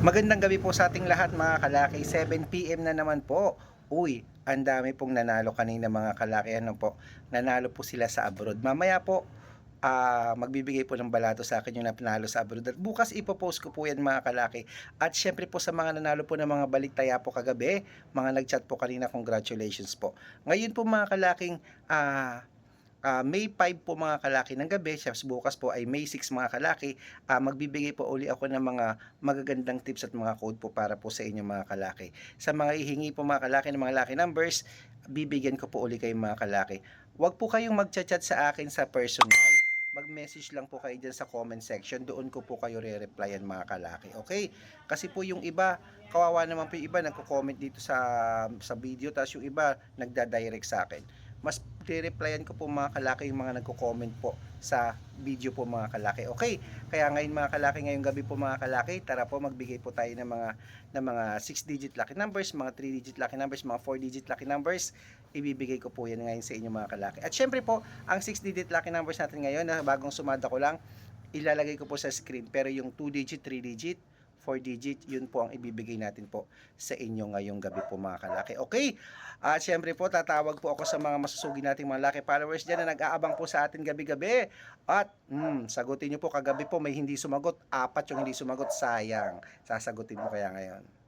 Magandang gabi po sa ating lahat mga kalaki. 7pm na naman po. Uy, ang dami pong nanalo kanina mga kalaki. Ano po? Nanalo po sila sa abroad. Mamaya po, ah, magbibigay po ng balato sa akin yung nanalo sa abroad. At bukas ipopost ko po yan mga kalaki. At syempre po sa mga nanalo po ng mga baliktaya po kagabi, mga nagchat po kanina, congratulations po. Ngayon po mga kalaking, ah, ah, May 5 po mga kalaki ng gabi, siya bukas po ay May 6 mga kalaki, ah, magbibigay po uli ako ng mga magagandang tips at mga code po para po sa inyo mga kalaki. Sa mga ihingi po mga kalaki ng mga lucky numbers, bibigyan ko po uli kayo mga kalaki. Huwag po kayong magchat-chat sa akin sa personal. Mag-message lang po kayo dyan sa comment section. Doon ko po kayo re-replyan mga kalaki. Okay? Kasi po yung iba, kawawa naman po yung iba nagko-comment dito sa sa video tapos yung iba nagda-direct sa akin. Mas re-replyan ko po mga kalaki yung mga nagko-comment po sa video po mga kalaki. Okay? Kaya ngayon mga kalaki, ngayong gabi po mga kalaki, tara po magbigay po tayo ng mga ng mga 6 digit lucky numbers, mga 3 digit lucky numbers, mga 4 digit lucky numbers. Ibibigay ko po yan ngayon sa inyo mga kalaki. At syempre po, ang 6 digit lucky numbers natin ngayon na bagong sumada ko lang, ilalagay ko po sa screen. Pero yung 2 digit, 3 digit, 4 digit, yun po ang ibibigay natin po sa inyo ngayong gabi po mga kalaki. Okay? At syempre po, tatawag po ako sa mga masusugi nating mga lucky followers dyan na nag-aabang po sa atin gabi-gabi. At hmm, sagutin nyo po, kagabi po may hindi sumagot, apat yung hindi sumagot, sayang. Sasagutin mo kaya ngayon.